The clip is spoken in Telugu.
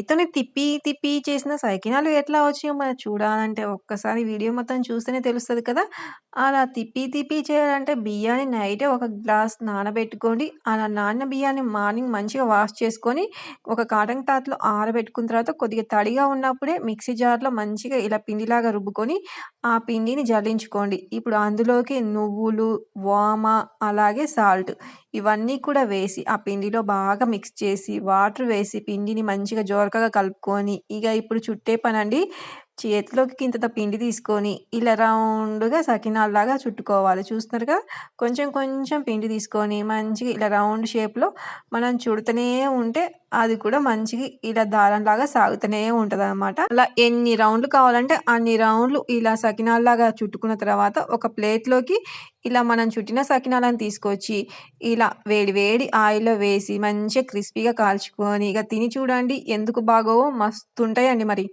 చేయితోనే తిప్పి, తిప్పి చేసిన సైకినాలు ఎట్లా వచ్చాయో మనం చూడాలంటే ఒక్కసారి వీడియో మొత్తం చూస్తేనే తెలుస్తుంది కదా! అలా తిప్పి, తిప్పి చేయాలంటే బియ్యాన్ని నైటే ఒక గ్లాస్ నానబెట్టుకోండి. అలా నాన్న బియ్యాన్ని మార్నింగ్ మంచిగా వాష్ చేసుకొని, ఒక కాటన్ క్లాత్‌లో ఆరబెట్టుకున్న తర్వాత కొద్దిగా తడిగా ఉన్నప్పుడే మిక్సీ జార్‌లో మంచిగా ఇలా పిండిలాగా రుబ్బుకొని, ఆ పిండిని జల్లించుకోండి. ఇప్పుడు అందులోకి నువ్వులు, వామ, అలాగే సాల్ట్ ఇవన్నీ కూడా వేసి, ఆ పిండిలో బాగా మిక్స్ చేసి, వాటర్ వేసి, పిండిని మంచిగా జోర చక్కగా కలుపుకొని, ఇక ఇప్పుడు చుట్టే పనండి. చేతిలోకి ఇంత పిండి తీసుకొని, ఇలా రౌండ్‌గా సకినాల్లాగా చుట్టుకోవాలి. చూస్తున్నారుగా? కొంచెం కొంచెం పిండి తీసుకొని, మంచిగా ఇలా రౌండ్ షేప్‌లో మనం చుడుతూనే ఉంటే, అది కూడా మంచిగా ఇలా దారంలాగా సాగుతూనే ఉంటుంది అనమాట అలా ఎన్ని రౌండ్‌లు కావాలంటే అన్ని రౌండ్‌లు ఇలా సకినాల్లాగా చుట్టుకున్న తర్వాత, ఒక ప్లేట్‌లోకి ఇలా మనం చుట్టిన సకినాలను తీసుకొచ్చి, ఇలా వేడి వేడి ఆయిల్‌లో వేసి, మంచిగా క్రిస్పీగా కాల్చుకొని, ఇక తిని చూడండి ఎందుకు బాగోవో మస్తుంటాయండి మరి.